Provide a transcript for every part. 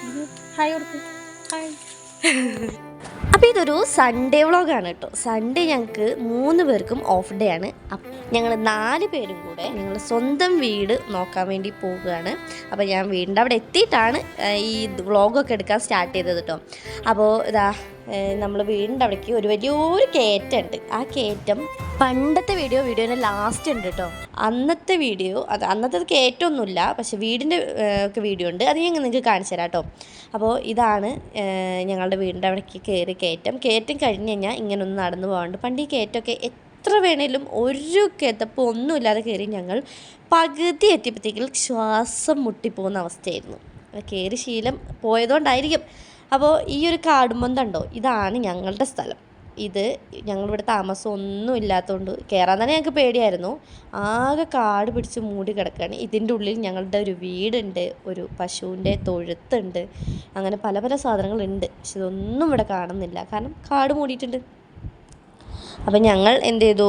Hi hi അപ്പോൾ ഇതൊരു Sunday വ്ളോഗാണ് കേട്ടോ സൺഡേ ഞങ്ങൾക്ക് മൂന്ന് പേർക്കും ഓഫ് ഡേ ആണ്. ഞങ്ങൾ നാല് പേരും കൂടെ ഞങ്ങൾ സ്വന്തം വീട് നോക്കാൻ വേണ്ടി പോവുകയാണ്. അപ്പോൾ ഞാൻ വീടിന്റെ അവിടെ എത്തിയിട്ടാണ് ഈ വ്ളോഗൊക്കെ എടുക്കാൻ സ്റ്റാർട്ട് ചെയ്തത് കേട്ടോ അപ്പോൾ ഇതാ നമ്മൾ വീടിന്റെ അവിടേക്ക് ഒരു വലിയൊരു കയറ്റമുണ്ട്. ആ കയറ്റം പണ്ടത്തെ വീഡിയോ വീഡിയോന്റെ ലാസ്റ്റ് ഉണ്ട് കേട്ടോ അന്നത്തെ വീഡിയോ അത് അന്നത്തെ കയറ്റമൊന്നുമില്ല പക്ഷെ വീടിന്റെ ഒക്കെ വീഡിയോ ഉണ്ട്. അത് ഞാൻ നിങ്ങൾക്ക് കാണിച്ചു തരാം കേട്ടോ അപ്പോൾ ഇതാണ് ഞങ്ങളുടെ വീടിന്റെ അവിടേക്ക് കയറി കയറ്റം. കയറ്റം കഴിഞ്ഞ് കഴിഞ്ഞാൽ ഇങ്ങനെ ഒന്ന് നടന്നു പോകാണ്ട് പണ്ട് ഈ കയറ്റമൊക്കെ എത്ര വേണേലും ഒരു കിതപ്പ് ഒന്നുമില്ലാതെ കയറി ഞങ്ങൾ പകുതി എത്തിയപ്പോഴത്തേക്കും ശ്വാസം മുട്ടിപ്പോകുന്ന അവസ്ഥയായിരുന്നു. കയറി ശീലം പോയതുകൊണ്ടായിരിക്കും. അപ്പോൾ ഈ ഒരു കാടുമ്പന്തണ്ടോ ഇതാണ് ഞങ്ങളുടെ സ്ഥലം. ഇത് ഞങ്ങളിവിടെ താമസം ഒന്നും ഇല്ലാത്തതുകൊണ്ട് കയറാൻ തന്നെ ഞങ്ങൾക്ക് പേടിയായിരുന്നു. ആകെ കാട് പിടിച്ച് മൂടി കിടക്കുകയാണ് ഇതിന്റെ ഉള്ളിൽ ഞങ്ങളുടെ ഒരു വീടുണ്ട് ഒരു പശുവിന്റെ തൊഴുത്തുണ്ട്. അങ്ങനെ പല പല സാധനങ്ങളുണ്ട്. പക്ഷെ ഇതൊന്നും ഇവിടെ കാണുന്നില്ല. കാരണം കാട് മൂടിയിട്ടുണ്ട്. അപ്പം ഞങ്ങൾ എന്ത് ചെയ്തു?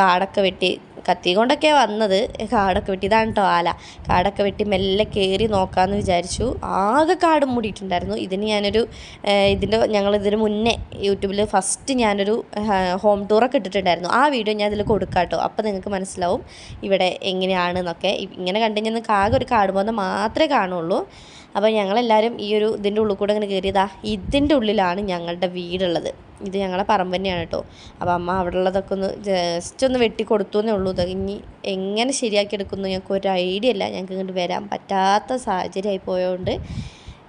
കാടൊക്കെ വെട്ടി കത്തി കൊണ്ടൊക്കെ വന്നത്. കാടൊക്കെ വെട്ടി. ഇതാണ് കേട്ടോ ആല. കാടൊക്കെ വെട്ടി മെല്ലെ കയറി നോക്കാമെന്ന് വിചാരിച്ചു. ആകെ കാട് മൂടിയിട്ടുണ്ടായിരുന്നു. ഇതിന് ഞാനൊരു ഇതിന്റെ ഞങ്ങൾ ഇതിന് മുന്നേ യൂട്യൂബിൽ ഫസ്റ്റ് ഞാനൊരു ഹോം ടൂറൊക്കെ ഇട്ടിട്ടുണ്ടായിരുന്നു. ആ വീഡിയോ ഞാൻ ഇതിൽ കൊടുക്കാം കേട്ടോ അപ്പോൾ നിങ്ങൾക്ക് മനസ്സിലാവും ഇവിടെ എങ്ങനെയാണെന്നൊക്കെ. ഇങ്ങനെ കണ്ടു കഴിഞ്ഞാൽ ആകെ ഒരു കാട് പോകുന്ന മാത്രമേ കാണുള്ളൂ. അപ്പോൾ ഞങ്ങളെല്ലാവരും ഈ ഒരു ഇതിന്റെ ഉള്ളിൽ കൂടെ ഇങ്ങനെ കയറിയതാ ഇതിന്റെ ഉള്ളിലാണ് ഞങ്ങളുടെ വീടുള്ളത്. ഇത് ഞങ്ങളെ പറമ്പ് തന്നെയാണ് കേട്ടോ. അപ്പോൾ അമ്മ അവിടെ ഉള്ളതൊക്കെ ഒന്ന് ജസ്റ്റ് ഒന്ന് വെട്ടി കൊടുത്തു എന്നേ ഉള്ളൂ. ഇത് ഇനി എങ്ങനെ ശരിയാക്കി എടുക്കുന്നു ഞങ്ങൾക്ക് ഒരു ഐഡിയ ഇല്ല. ഞങ്ങൾക്ക് ഇങ്ങോട്ട് വരാൻ പറ്റാത്ത സാഹചര്യമായി പോയതുകൊണ്ട്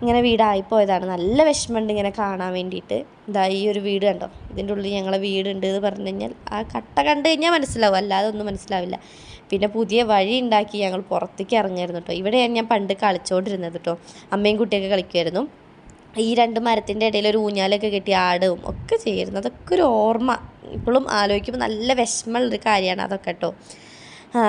ഇങ്ങനെ വീടായിപ്പോയതാണ് നല്ല വിഷമമുണ്ട് ഇങ്ങനെ കാണാൻ വേണ്ടിയിട്ട്. ഇതാ ഈ ഒരു വീട് കണ്ടോ? ഇതിന്റെ ഉള്ളിൽ ഞങ്ങളെ വീടുണ്ട് എന്ന് പറഞ്ഞു കഴിഞ്ഞാൽ ആ കട്ട കണ്ടു കഴിഞ്ഞാൽ മനസ്സിലാവും. അല്ലാതെ ഒന്നും മനസ്സിലാവില്ല. പിന്നെ പുതിയ വഴി ഉണ്ടാക്കി ഞങ്ങൾ പുറത്തേക്ക് ഇറങ്ങായിരുന്നു കേട്ടോ. ഇവിടെയാണ് ഞാൻ പണ്ട് കളിച്ചുകൊണ്ടിരുന്നത് കേട്ടോ. അമ്മയും കുട്ടിയൊക്കെ കളിക്കുമായിരുന്നു ഈ രണ്ട് മരത്തിന്റെ ഇടയിൽ ഒരു ഊഞ്ഞാലൊക്കെ കെട്ടി ആടും ഒക്കെ ചെയ്യുമായിരുന്നു അതൊക്കെ ഒരു ഓർമ്മ. ഇപ്പോഴും ആലോചിക്കുമ്പോൾ നല്ല വിഷമമുള്ളൊരു കാര്യമാണ് അതൊക്കെ കേട്ടോ.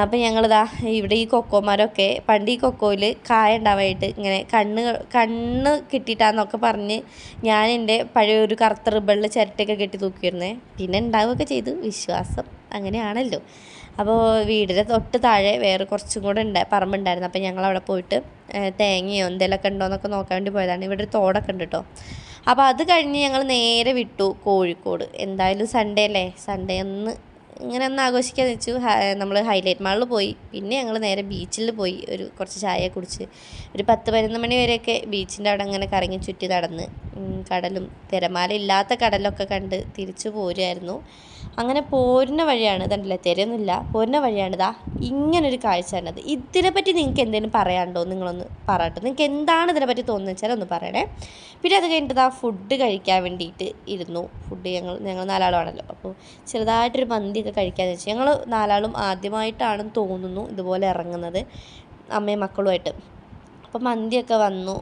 അപ്പം ഞങ്ങളിതാ ഇവിടെ ഈ കൊക്കോമാരൊക്കെ പണ്ട് ഈ കൊക്കോയിൽ കായ ഉണ്ടാവായിട്ട് ഇങ്ങനെ കണ്ണ് കണ്ണ് കിട്ടിയിട്ടാന്നൊക്കെ പറഞ്ഞ് ഞാൻ എന്റെ പഴയ ഒരു കറുത്ത റിബണിൽ ചിരട്ടയൊക്കെ കെട്ടി തൂക്കിയിരുന്നേ. പിന്നെ ഉണ്ടാവുകയൊക്കെ ചെയ്തു. വിശ്വാസം അങ്ങനെയാണല്ലോ. അപ്പോൾ വീടിന്റെ തൊട്ട് താഴെ വേറെ കുറച്ചും കൂടെ ഉണ്ട് പറമ്പുണ്ടായിരുന്നു. അപ്പോൾ ഞങ്ങൾ അവിടെ പോയിട്ട് തേങ്ങയോ എന്തെങ്കിലുമൊക്കെ ഉണ്ടോ എന്നൊക്കെ നോക്കാൻ വേണ്ടി പോയതാണ്. ഇവിടെ ഒരു തോടൊക്കെ ഉണ്ട് കേട്ടോ. അപ്പോൾ അത് കഴിഞ്ഞ് ഞങ്ങൾ നേരെ വിട്ടു കോഴിക്കോട്. എന്തായാലും സൺഡേ അല്ലേ? സൺഡേ ഒന്ന് ഇങ്ങനെ ഒന്ന് ആഘോഷിക്കാന്ന് വെച്ചു. നമ്മൾ ഹൈലൈറ്റ് മാളിൽ പോയി. പിന്നെ ഞങ്ങൾ നേരെ ബീച്ചിൽ പോയി ഒരു കുറച്ച് ചായ കുടിച്ച്. ഒരു പത്ത് പതിനൊന്ന് മണി വരെയൊക്കെ ബീച്ചിന്റെ അവിടെ അങ്ങനെ കറങ്ങി ചുറ്റി നടന്ന്. കടലും തിരമാല ഇല്ലാത്ത കടലൊക്കെ കണ്ട് തിരിച്ചു പോരുമായിരുന്നു അങ്ങനെ പോരുന്ന വഴിയാണ് ഇതല്ലേ തിരയൊന്നുമില്ല പോരുന്ന വഴിയാണ് ഇതാ ഇങ്ങനൊരു കാഴ്ചയാണത് ഇതിനെപ്പറ്റി നിങ്ങൾക്ക് എന്തെങ്കിലും പറയാനുണ്ടോ? നിങ്ങളൊന്ന് പറയട്ടെ. നിങ്ങൾക്ക് എന്താണ് ഇതിനെപ്പറ്റി തോന്നുന്നത് വെച്ചാൽ ഒന്ന് പറയണേ. പിന്നെ അത് കഴിഞ്ഞിട്ട് ആ ഫുഡ് കഴിക്കാൻ വേണ്ടിയിട്ട് ഇരുന്നു. ഫുഡ് ഞങ്ങൾ ഞങ്ങൾ നാലാളുമാണല്ലോ. അപ്പോൾ ചെറുതായിട്ടൊരു മന്തിയൊക്കെ കഴിക്കാമെന്ന് വെച്ചാൽ ഞങ്ങൾ നാലാളും ആദ്യമായിട്ടാണെന്ന് തോന്നുന്നു ഇതുപോലെ ഇറങ്ങുന്നത് അമ്മയും മക്കളുമായിട്ട്. അപ്പോൾ മന്തിയൊക്കെ വന്നു.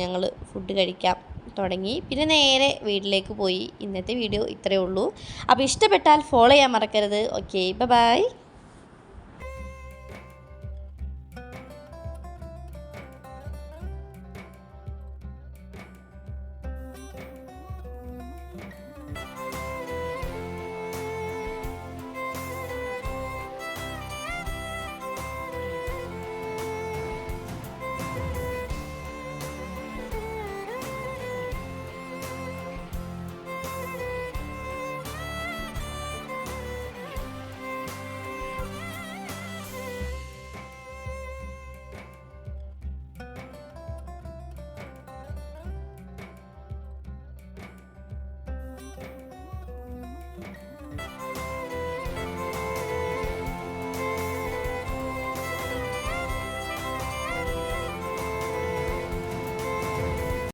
ഞങ്ങൾ ഫുഡ് കഴിക്കാം. തുടങ്ങി. പിന്നെ നേരെ വീട്ടിലേക്ക് പോയി. ഇന്നത്തെ വീഡിയോ ഇത്രയേ ഉള്ളൂ. അപ്പോൾ ഇഷ്ടപ്പെട്ടാൽ ഫോളോ ചെയ്യാൻ മറക്കരുത്. Okay bye